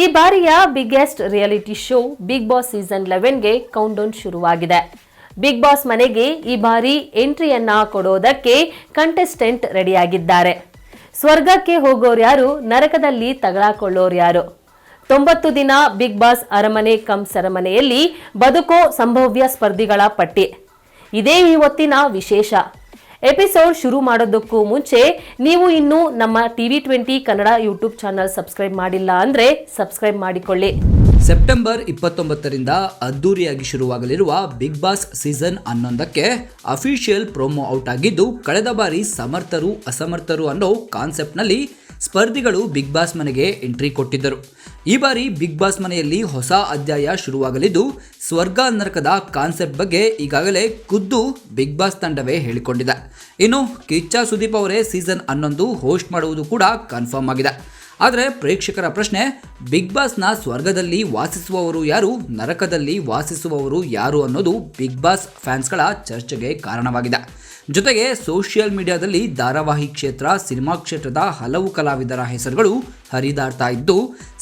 ಈ ಬಾರಿಯ biggest reality show Bigg Boss season ಲೆವೆನ್ಗೆ countdown ಶುರುವಾಗಿದೆ. ಬಿಗ್ ಬಾಸ್ ಮನೆಗೆ ಈ ಬಾರಿ ಎಂಟ್ರಿಯನ್ನ ಕೊಡೋದಕ್ಕೆ ಕಂಟೆಸ್ಟೆಂಟ್ ರೆಡಿಯಾಗಿದ್ದಾರೆ ಸ್ವರ್ಗಕ್ಕೆ ಹೋಗೋರು ಯಾರು, ನರಕದಲ್ಲಿ ತಗಲಾಕೊಳ್ಳೋರ್ಯಾರು ತೊಂಬತ್ತು ದಿನ ಬಿಗ್ ಬಾಸ್ ಅರಮನೆ ಕಮ್ ಸರಮನೆಯಲ್ಲಿ ಬದುಕೋ ಸಂಭವ್ಯ ಸ್ಪರ್ಧಿಗಳ ಪಟ್ಟಿ. ಇದೇ ಈ ಹೊತ್ತಿನ ವಿಶೇಷ. ಎಪಿಸೋಡ್ ಶುರು ಮಾಡೋದಕ್ಕೂ ಮುಂಚೆ ನೀವು ಇನ್ನೂ ನಮ್ಮ TV twenty Kannada YouTube channel subscribe ಮಾಡಿಲ್ಲ ಅಂದ್ರೆ ಸಬ್ಸ್ಕ್ರೈಬ್ ಮಾಡಿಕೊಳ್ಳಿ. ಸೆಪ್ಟೆಂಬರ್ ಇಪ್ಪತ್ತೊಂಬತ್ತರಿಂದ ಅದ್ದೂರಿಯಾಗಿ ಶುರುವಾಗಲಿರುವ ಬಿಗ್ ಬಾಸ್ ಸೀಸನ್ ಹನ್ನೊಂದಕ್ಕೆ ಅಫಿಷಿಯಲ್ ಪ್ರೋಮೋ ಔಟ್ ಆಗಿದ್ದು, ಕಳೆದ ಬಾರಿ ಸಮರ್ಥರು, ಅಸಮರ್ಥರು ಅನ್ನೋ ಕಾನ್ಸೆಪ್ಟ್ನಲ್ಲಿ ಸ್ಪರ್ಧಿಗಳು ಬಿಗ್ ಬಾಸ್ ಮನೆಗೆ ಎಂಟ್ರಿ ಕೊಟ್ಟಿದ್ದರು. ಈ ಬಾರಿ ಬಿಗ್ ಬಾಸ್ ಮನೆಯಲ್ಲಿ ಹೊಸ ಅಧ್ಯಾಯ ಶುರುವಾಗಲಿದ್ದು, ಸ್ವರ್ಗ ನರಕದ ಕಾನ್ಸೆಪ್ಟ್ ಬಗ್ಗೆ ಈಗಾಗಲೇ ಖುದ್ದು ಬಿಗ್ ಬಾಸ್ ತಂಡವೇ ಹೇಳಿಕೊಂಡಿದೆ. ಇನ್ನು ಕಿಚ್ಚ ಸುದೀಪ್ ಅವರೇ ಸೀಸನ್ ಹನ್ನೊಂದು ಹೋಸ್ಟ್ ಮಾಡುವುದು ಕೂಡ ಕನ್ಫರ್ಮ್ ಆಗಿದೆ. ಆದರೆ ಪ್ರೇಕ್ಷಕರ ಪ್ರಶ್ನೆ, ಬಿಗ್ ಬಾಸ್ನ ಸ್ವರ್ಗದಲ್ಲಿ ವಾಸಿಸುವವರು ಯಾರು, ನರಕದಲ್ಲಿ ವಾಸಿಸುವವರು ಯಾರು ಅನ್ನೋದು ಬಿಗ್ ಬಾಸ್ ಫ್ಯಾನ್ಸ್ಗಳ ಚರ್ಚೆಗೆ ಕಾರಣವಾಗಿದೆ. ಜೊತೆಗೆ ಸೋಷಿಯಲ್ ಮೀಡಿಯಾದಲ್ಲಿ ಧಾರಾವಾಹಿ ಕ್ಷೇತ್ರ, ಸಿನಿಮಾ ಕ್ಷೇತ್ರದ ಹಲವು ಕಲಾವಿದರ ಹೆಸರುಗಳು ಹರಿದಾಡ್ತಾ ಇದ್ದು,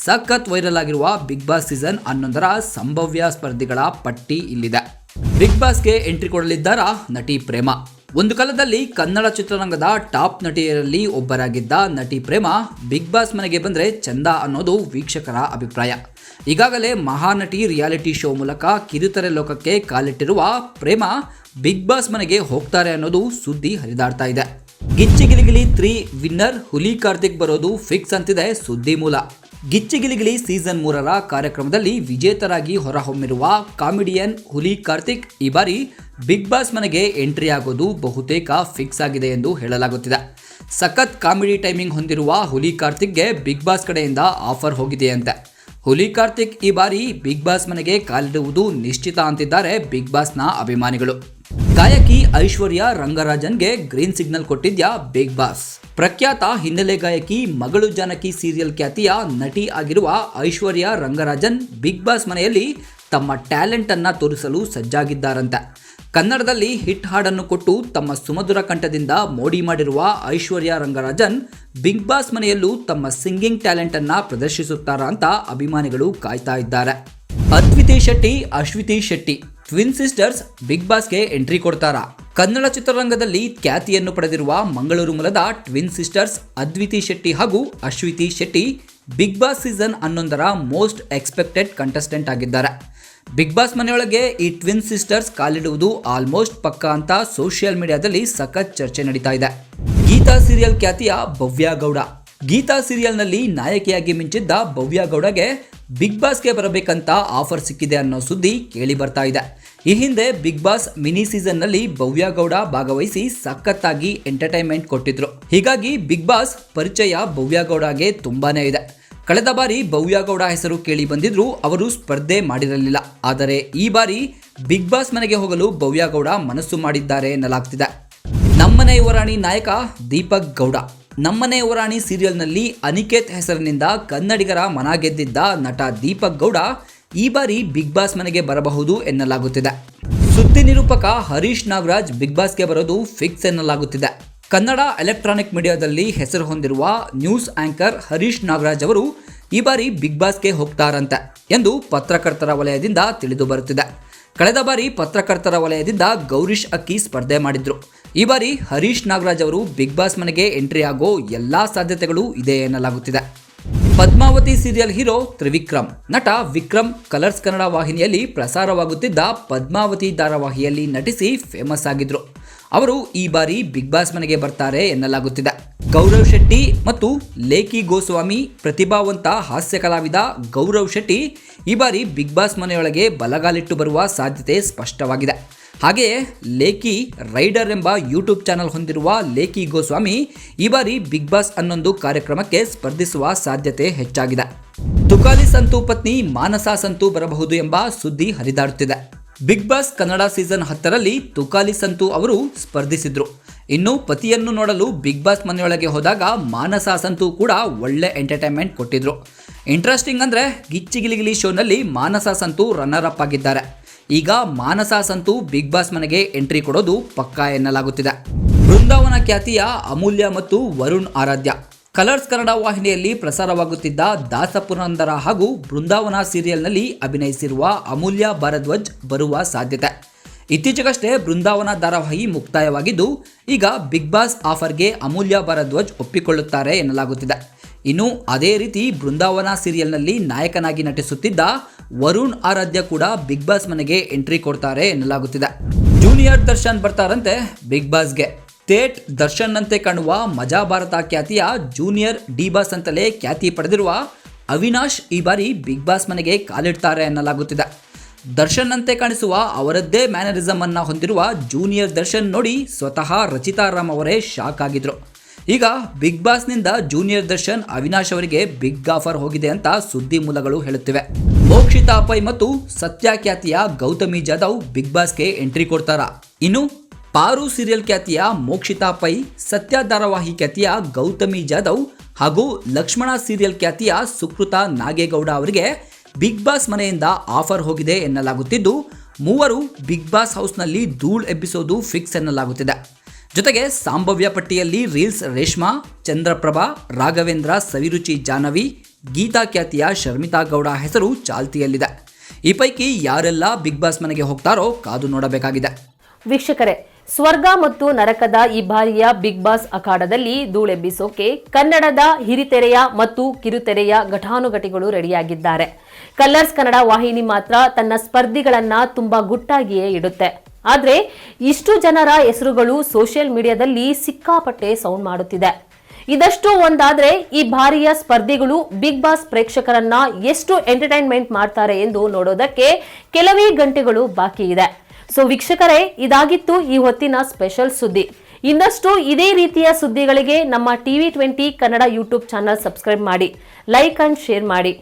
ಸಖತ್ ವೈರಲ್ ಆಗಿರುವ ಬಿಗ್ ಬಾಸ್ ಸೀಸನ್ ಹನ್ನೊಂದರ ಸಂಭವ್ಯ ಸ್ಪರ್ಧಿಗಳ ಪಟ್ಟಿ ಇಲ್ಲಿದೆ. ಬಿಗ್ ಬಾಸ್ಗೆ ಎಂಟ್ರಿ ಕೊಡಲಿದ್ದಾರ ನಟಿ ಪ್ರೇಮ? ಒಂದು ಕಾಲದಲ್ಲಿ ಕನ್ನಡ ಚಿತ್ರರಂಗದ ಟಾಪ್ ನಟಿಯರಲ್ಲಿ ಒಬ್ಬರಾಗಿದ್ದ ನಟಿ ಪ್ರೇಮ ಬಿಗ್ ಬಾಸ್ ಮನೆಗೆ ಬಂದರೆ ಚಂದ ಅನ್ನೋದು ವೀಕ್ಷಕರ ಅಭಿಪ್ರಾಯ. ಈಗಾಗಲೇ ಮಹಾನಟಿ ರಿಯಾಲಿಟಿ ಶೋ ಮೂಲಕ ಕಿರುತೆರೆ ಲೋಕಕ್ಕೆ ಕಾಲಿಟ್ಟಿರುವ ಪ್ರೇಮ ಬಿಗ್ ಬಾಸ್ ಮನೆಗೆ ಹೋಗ್ತಾರೆ ಅನ್ನೋದು ಸುದ್ದಿ ಹರಿದಾಡ್ತಾ ಇದೆ. ಗಿಚ್ಚಿಗಿಲಿಗಿಲಿ ತ್ರೀ ವಿನ್ನರ್ ಹುಲಿ ಕಾರ್ತಿಕ್ ಬರೋದು ಫಿಕ್ಸ್ ಅಂತಿದೆ ಸುದ್ದಿ ಮೂಲ. ಗಿಚ್ಚಿಗಿಲಿಗಿಲಿ ಸೀಸನ್ ಮೂರರ ಕಾರ್ಯಕ್ರಮದಲ್ಲಿ ವಿಜೇತರಾಗಿ ಹೊರಹೊಮ್ಮಿರುವ ಕಾಮಿಡಿಯನ್ ಹುಲಿ ಕಾರ್ತಿಕ್ ಈ ಬಾರಿ ಬಿಗ್ ಬಾಸ್ ಮನೆಗೆ ಎಂಟ್ರಿ ಆಗೋದು ಬಹುತೇಕ ಫಿಕ್ಸ್ ಆಗಿದೆ ಎಂದು ಹೇಳಲಾಗುತ್ತಿದೆ. ಸಖತ್ ಕಾಮಿಡಿ ಟೈಮಿಂಗ್ ಹೊಂದಿರುವ ಹುಲಿ ಕಾರ್ತಿಕ್ಗೆ ಬಿಗ್ ಬಾಸ್ ಕಡೆಯಿಂದ ಆಫರ್ ಹೋಗಿದೆಯಂತೆ. ಹುಲಿ ಕಾರ್ತಿಕ್ ಈ ಬಾರಿ ಬಿಗ್ ಬಾಸ್ ಮನೆಗೆ ಕಾಲಿಡುವುದು ನಿಶ್ಚಿತ ಅಂತಿದ್ದಾರೆ ಬಿಗ್ ಬಾಸ್ನ ಅಭಿಮಾನಿಗಳು. ಗಾಯಕಿ ಐಶ್ವರ್ಯ ರಂಗರಾಜನ್ಗೆ ಗ್ರೀನ್ ಸಿಗ್ನಲ್ ಕೊಟ್ಟಿದ್ಯಾ ಬಿಗ್ ಬಾಸ್. ಪ್ರಖ್ಯಾತ ಹಿನ್ನೆಲೆ ಗಾಯಕಿ ಮಗಳು ಜಾನಕಿ ಸೀರಿಯಲ್ ಖ್ಯಾತಿಯ ನಟಿ ಆಗಿರುವ ಐಶ್ವರ್ಯ ರಂಗರಾಜನ್ ಬಿಗ್ ಬಾಸ್ ಮನೆಯಲ್ಲಿ ತಮ್ಮ ಟ್ಯಾಲೆಂಟ್ ಅನ್ನ ತೋರಿಸಲು ಸಜ್ಜಾಗಿದ್ದಾರಂತೆ. ಕನ್ನಡದಲ್ಲಿ ಹಿಟ್ ಹಾಡನ್ನು ಕೊಟ್ಟು ತಮ್ಮ ಸುಮಧುರ ಕಂಠದಿಂದ ಮೋಡಿ ಮಾಡಿರುವ ಐಶ್ವರ್ಯ ರಂಗರಾಜನ್, ಬಿಗ್ ಬಾಸ್ ಮನೆಯಲ್ಲೂ ತಮ್ಮ ಸಿಂಗಿಂಗ್ ಟ್ಯಾಲೆಂಟ್ ಅನ್ನ ಪ್ರದರ್ಶಿಸುತ್ತಾರಾ ಅಂತ ಅಭಿಮಾನಿಗಳು ಕಾಯ್ತಾ ಇದ್ದಾರೆ. Adviti Shetty, Ashwiti Shetty, twin sisters Bigg ಬಾಸ್ಗೆ entry ಕೊಡ್ತಾರಾ? ಕನ್ನಡ ಚಿತ್ರರಂಗದಲ್ಲಿ ಖ್ಯಾತಿಯನ್ನು ಪಡೆದಿರುವ ಮಂಗಳೂರು ಮೂಲದ ಟ್ವಿನ್ ಸಿಸ್ಟರ್ಸ್ ಅದ್ವಿತಿ ಶೆಟ್ಟಿ ಹಾಗೂ Ashwiti Shetty Bigg Boss season ಹನ್ನೊಂದರ ಮೋಸ್ಟ್ ಎಕ್ಸ್ಪೆಕ್ಟೆಡ್ ಕಂಟೆಸ್ಟೆಂಟ್ ಆಗಿದ್ದಾರೆ. ಬಿಗ್ ಬಾಸ್ ಮನೆಯೊಳಗೆ ಈ ಟ್ವಿನ್ ಸಿಸ್ಟರ್ಸ್ ಕಾಲಿಡುವುದು ಆಲ್ಮೋಸ್ಟ್ ಪಕ್ಕ ಅಂತ ಸೋಷಿಯಲ್ ಮೀಡಿಯಾದಲ್ಲಿ ಸಖತ್ ಚರ್ಚೆ ನಡೀತಾ ಇದೆ. ಗೀತಾ ಸೀರಿಯಲ್ ಖ್ಯಾತಿಯ ಭವ್ಯ ಗೌಡ. ಗೀತಾ ಸೀರಿಯಲ್ನಲ್ಲಿ ನಾಯಕಿಯಾಗಿ ಮಿಂಚಿದ್ದ ಭವ್ಯ ಗೌಡಗೆ ಬಿಗ್ ಬಾಸ್ಗೆ ಬರಬೇಕಂತ ಆಫರ್ ಸಿಕ್ಕಿದೆ ಅನ್ನೋ ಸುದ್ದಿ ಕೇಳಿ ಬರ್ತಾ ಇದೆ. ಈ ಹಿಂದೆ ಬಿಗ್ ಬಾಸ್ ಮಿನಿ ಸೀಸನ್ನಲ್ಲಿ ಭವ್ಯ ಗೌಡ ಭಾಗವಹಿಸಿ ಸಖತ್ತಾಗಿ ಎಂಟರ್ಟೈನ್ಮೆಂಟ್ ಕೊಟ್ಟಿದ್ರು. ಹೀಗಾಗಿ ಬಿಗ್ ಬಾಸ್ ಪರಿಚಯ ಭವ್ಯ ಗೌಡಗೆ ತುಂಬಾನೇ ಇದೆ. ಕಳೆದ ಬಾರಿ ಭವ್ಯಗೌಡ ಹೆಸರು ಕೇಳಿ ಬಂದಿದ್ರು ಅವರು ಸ್ಪರ್ಧೆ ಮಾಡಿರಲಿಲ್ಲ. ಆದರೆ ಈ ಬಾರಿ ಬಿಗ್ ಬಾಸ್ ಮನೆಗೆ ಹೋಗಲು ಭವ್ಯಗೌಡ ಮನಸ್ಸು ಮಾಡಿದ್ದಾರೆ ಎನ್ನಲಾಗ್ತಿದೆ. ನಮ್ಮನೆ ಯುವರಾಣಿ ನಾಯಕ ದೀಪಕ್ ಗೌಡ. ನಮ್ಮನೆ ಯುವರಾಣಿ ಸೀರಿಯಲ್ನಲ್ಲಿ ಅನಿಕೇತ್ ಹೆಸರಿನಿಂದ ಕನ್ನಡಿಗರ ಮನ ಗೆದ್ದಿದ್ದ ನಟ ದೀಪಕ್ ಗೌಡ ಈ ಬಾರಿ ಬಿಗ್ ಬಾಸ್ ಮನೆಗೆ ಬರಬಹುದು ಎನ್ನಲಾಗುತ್ತಿದೆ. ಸುದ್ದಿ ನಿರೂಪಕ ಹರೀಶ್ ನಾಗರಾಜ್ ಬಿಗ್ ಬಾಸ್ಗೆ ಬರೋದು ಫಿಕ್ಸ್ ಎನ್ನಲಾಗುತ್ತಿದೆ. ಕನ್ನಡ ಎಲೆಕ್ಟ್ರಾನಿಕ್ ಮೀಡಿಯಾದಲ್ಲಿ ಹೆಸರು ಹೊಂದಿರುವ ನ್ಯೂಸ್ ಆಂಕರ್ ಹರೀಶ್ ನಾಗರಾಜ್ ಅವರು ಈ ಬಾರಿ ಬಿಗ್ ಬಾಸ್ಗೆ ಹೋಗ್ತಾರಂತೆ ಎಂದು ಪತ್ರಕರ್ತರ ವಲಯದಿಂದ ತಿಳಿದು ಬರುತ್ತಿದೆ. ಕಳೆದ ಬಾರಿ ಪತ್ರಕರ್ತರ ವಲಯದಿಂದ ಗೌರೀಶ್ ಅಕ್ಕಿ ಸ್ಪರ್ಧೆ ಮಾಡಿದ್ರು. ಈ ಬಾರಿ ಹರೀಶ್ ನಾಗರಾಜ್ ಅವರು ಬಿಗ್ ಬಾಸ್ ಮನೆಗೆ ಎಂಟ್ರಿ ಆಗೋ ಎಲ್ಲಾ ಸಾಧ್ಯತೆಗಳು ಇದೆ ಎನ್ನಲಾಗುತ್ತಿದೆ. Padmavathi serial hero Trivikram. ನಟ ವಿಕ್ರಮ್ ಕಲರ್ಸ್ ಕನ್ನಡ ವಾಹಿನಿಯಲ್ಲಿ ಪ್ರಸಾರವಾಗುತ್ತಿದ್ದ ಪದ್ಮಾವತಿ ಧಾರಾವಾಹಿಯಲ್ಲಿ ನಟಿಸಿ ಫೇಮಸ್ ಆಗಿದ್ರು. ಅವರು ಈ ಬಾರಿ ಬಿಗ್ ಬಾಸ್ ಮನೆಗೆ ಬರ್ತಾರೆ ಎನ್ನಲಾಗುತ್ತಿದೆ. ಗೌರವ್ ಶೆಟ್ಟಿ ಮತ್ತು ಲೇಖಿ ಗೋಸ್ವಾಮಿ ಪ್ರತಿಭಾವಂತ ಹಾಸ್ಯ ಕಲಾವಿದ ಗೌರವ್ ಶೆಟ್ಟಿ ಈ ಬಾರಿ ಬಿಗ್ ಬಾಸ್ ಮನೆಯೊಳಗೆ ಬಲಗಾಲಿಟ್ಟು ಬರುವ ಸಾಧ್ಯತೆ ಸ್ಪಷ್ಟವಾಗಿದೆ. ಹಾಗೆಯೇ ಲೇಖಿ ರೈಡರ್ ಎಂಬ ಯೂಟ್ಯೂಬ್ ಚಾನಲ್ ಹೊಂದಿರುವ ಲೇಖಿ ಗೋಸ್ವಾಮಿ ಈ ಬಾರಿ ಬಿಗ್ ಬಾಸ್ ಹನ್ನೊಂದು ಕಾರ್ಯಕ್ರಮಕ್ಕೆ ಸ್ಪರ್ಧಿಸುವ ಸಾಧ್ಯತೆ ಹೆಚ್ಚಾಗಿದೆ. ತುಕಾಲಿ ಸಂತು ಪತ್ನಿ ಮಾನಸ ಸಂತು ಬರಬಹುದು ಎಂಬ ಸುದ್ದಿ ಹರಿದಾಡುತ್ತಿದೆ. ಬಿಗ್ ಬಾಸ್ ಕನ್ನಡ ಸೀಸನ್ ಹತ್ತರಲ್ಲಿ ತುಕಾಲಿ ಸಂತು ಅವರು ಸ್ಪರ್ಧಿಸಿದ್ರು. ಇನ್ನು ಪತಿಯನ್ನು ನೋಡಲು ಬಿಗ್ ಬಾಸ್ ಮನೆಯೊಳಗೆ ಹೋದಾಗ ಮಾನಸ ಸಂತು ಕೂಡ ಒಳ್ಳೆ ಎಂಟರ್ಟೈನ್ಮೆಂಟ್ ಕೊಟ್ಟಿದ್ರು. ಇಂಟ್ರೆಸ್ಟಿಂಗ್ ಅಂದರೆ ಗಿಚ್ಚಿಗಿಲಿಗಿಲಿ ಶೋನಲ್ಲಿ ಮಾನಸ ಸಂತು ರನ್ನರ್ ಅಪ್ ಆಗಿದ್ದಾರೆ. ಈಗ ಮಾನಸ ಸಂತು ಬಿಗ್ ಬಾಸ್ ಮನೆಗೆ ಎಂಟ್ರಿ ಕೊಡೋದು ಪಕ್ಕಾ ಎನ್ನಲಾಗುತ್ತಿದೆ. ಬೃಂದಾವನ ಖ್ಯಾತಿಯ ಅಮೂಲ್ಯ ಮತ್ತು ವರುಣ್ ಆರಾಧ್ಯ. ಕಲರ್ಸ್ ಕನ್ನಡ ವಾಹಿನಿಯಲ್ಲಿ ಪ್ರಸಾರವಾಗುತ್ತಿದ್ದ ದಾಸಪುರಂದರ ಹಾಗೂ ಬೃಂದಾವನ ಸೀರಿಯಲ್ನಲ್ಲಿ ಅಭಿನಯಿಸಿರುವ ಅಮೂಲ್ಯ ಭಾರದ್ವಾಜ್ ಬರುವ ಸಾಧ್ಯತೆ. ಇತ್ತೀಚೆಗಷ್ಟೇ ಬೃಂದಾವನ ಧಾರಾವಾಹಿ ಮುಕ್ತಾಯವಾಗಿದ್ದು, ಈಗ ಬಿಗ್ ಬಾಸ್ ಆಫರ್ಗೆ ಅಮೂಲ್ಯ ಭಾರದ್ವಾಜ್ ಒಪ್ಪಿಕೊಳ್ಳುತ್ತಾರೆ ಎನ್ನಲಾಗುತ್ತಿದೆ. ಇನ್ನು ಅದೇ ರೀತಿ ಬೃಂದಾವನ ಸೀರಿಯಲ್ನಲ್ಲಿ ನಾಯಕನಾಗಿ ನಟಿಸುತ್ತಿದ್ದ ವರುಣ್ ಆರಾಧ್ಯ ಕೂಡ ಬಿಗ್ ಬಾಸ್ ಮನೆಗೆ ಎಂಟ್ರಿ ಕೊಡ್ತಾರೆ ಎನ್ನಲಾಗುತ್ತಿದೆ. ಜೂನಿಯರ್ ದರ್ಶನ್ ಬರ್ತಾರಂತೆ ಬಿಗ್ ಬಾಸ್ಗೆ. ತೇಟ್ ದರ್ಶನ್ನಂತೆ ಕಾಣುವ ಮಜಾ ಭಾರತ ಖ್ಯಾತಿಯ ಜೂನಿಯರ್ ಡಿ ಬಾಸ್ ಅಂತಲೇ ಖ್ಯಾತಿ ಪಡೆದಿರುವ ಅವಿನಾಶ್ ಈ ಬಾರಿ ಬಿಗ್ ಬಾಸ್ ಮನೆಗೆ ಕಾಲಿಡ್ತಾರೆ ಎನ್ನಲಾಗುತ್ತಿದೆ ದರ್ಶನ್ ಅಂತೆ ಕಾಣಿಸುವ ಅವರದ್ದೇ ಮ್ಯಾನರಿಸಮ್ ಅನ್ನ ಹೊಂದಿರುವ ಜೂನಿಯರ್ ದರ್ಶನ್ ನೋಡಿ ಸ್ವತಃ ರಚಿತಾ ರಾಮ್ ಅವರೇ ಶಾಕ್ ಆಗಿದ್ರು. ಈಗ ಬಿಗ್ ಬಾಸ್ನಿಂದ ಜೂನಿಯರ್ ದರ್ಶನ್ ಅವಿನಾಶ್ ಅವರಿಗೆ ಬಿಗ್ ಆಫರ್ ಹೋಗಿದೆ ಅಂತ ಸುದ್ದಿ ಮೂಲಗಳು ಹೇಳುತ್ತಿವೆ. ಮೋಕ್ಷಿತಾ ಪೈ ಮತ್ತು ಸತ್ಯ ಖ್ಯಾತಿಯ ಗೌತಮಿ ಜಾಧವ್ ಬಿಗ್ ಬಾಸ್ಗೆ ಎಂಟ್ರಿ ಕೊಡ್ತಾರ? ಇನ್ನು ಪಾರು ಸೀರಿಯಲ್ ಖ್ಯಾತಿಯ ಮೋಕ್ಷಿತಾ ಪೈ, ಸತ್ಯ ಧಾರಾವಾಹಿ ಖ್ಯಾತಿಯ ಗೌತಮಿ ಜಾಧವ್ ಹಾಗೂ ಲಕ್ಷ್ಮಣ ಸೀರಿಯಲ್ ಖ್ಯಾತಿಯ ಸುಕೃತ ನಾಗೇಗೌಡ ಅವರಿಗೆ ಬಿಗ್ ಬಾಸ್ ಮನೆಯಿಂದ ಆಫರ್ ಹೋಗಿದೆ ಎನ್ನಲಾಗುತ್ತಿದ್ದು, ಮೂವರು ಬಿಗ್ ಬಾಸ್ ಹೌಸ್ನಲ್ಲಿ ಧೂಳ್ ಎಬ್ಬಿಸೋದು ಫಿಕ್ಸ್ ಎನ್ನಲಾಗುತ್ತಿದೆ. ಜೊತೆಗೆ ಸಾಂಭವ್ಯ ಪಟ್ಟಿಯಲ್ಲಿ ರೀಲ್ಸ್ ರೇಷ್ಮಾ, ಚಂದ್ರಪ್ರಭಾ, ರಾಘವೇಂದ್ರ, ಸವಿರುಚಿ ಜಾನವಿ ಗೀತಾ ಖ್ಯಾತಿಯ ಶರ್ಮಿತಾ ಗೌಡ ಹೆಸರು ಚಾಲ್ತಿಯಲ್ಲಿದೆ. ಈ ಪೈಕಿ ಯಾರೆಲ್ಲ ಬಿಗ್ ಬಾಸ್ ಮನೆಗೆ ಹೋಗ್ತಾರೋ ಕಾದು ನೋಡಬೇಕಾಗಿದೆ. ವೀಕ್ಷಕರೇ ಸ್ವರ್ಗ ಮತ್ತು ನರಕದ ಈ ಬಾರಿಯ ಬಿಗ್ ಬಾಸ್ ಅಖಾಡದಲ್ಲಿ ಧೂಳೆಬ್ಬಿಸೋಕೆ ಕನ್ನಡದ ಹಿರಿತೆರೆಯ ಮತ್ತು ಕಿರುತೆರೆಯ ಘಟಾನುಘಟಿಗಳು ರೆಡಿಯಾಗಿದ್ದಾರೆ. ಕಲರ್ಸ್ ಕನ್ನಡ ವಾಹಿನಿ ಮಾತ್ರ ತನ್ನ ಸ್ಪರ್ಧಿಗಳನ್ನ ತುಂಬಾ ಗುಟ್ಟಾಗಿಯೇ ಇಡುತ್ತೆ. ಆದ್ರೆ ಇಷ್ಟು ಜನರ ಹೆಸರುಗಳು ಸೋಷಿಯಲ್ ಮೀಡಿಯಾದಲ್ಲಿ ಸಿಕ್ಕಾಪಟ್ಟೆ ಸೌಂಡ್ ಮಾಡುತ್ತಿದೆ. ಇದಷ್ಟು ಒಂದಾದ್ರೆ ಈ ಬಾರಿಯ ಸ್ಪರ್ಧಿಗಳು ಬಿಗ್ ಬಾಸ್ ಪ್ರೇಕ್ಷಕರನ್ನ ಎಷ್ಟು ಎಂಟರ್ಟೈನ್ಮೆಂಟ್ ಮಾಡ್ತಾರೆ ಎಂದು ನೋಡೋದಕ್ಕೆ ಕೆಲವೇ ಗಂಟೆಗಳು ಬಾಕಿ ಇದೆ. ಸೊ ವೀಕ್ಷಕರೇ, ಇದಾಗಿತ್ತು ಈ ಹೊತ್ತಿನ ಸ್ಪೆಷಲ್ ಸುದ್ದಿ. ಇನ್ನಷ್ಟು ಇದೇ ರೀತಿಯ ಸುದ್ದಿಗಳಿಗೆ ನಮ್ಮ TV twenty Kannada YouTube channel subscribe ಮಾಡಿ, ಲೈಕ್ ಅಂಡ್ ಶೇರ್ ಮಾಡಿ.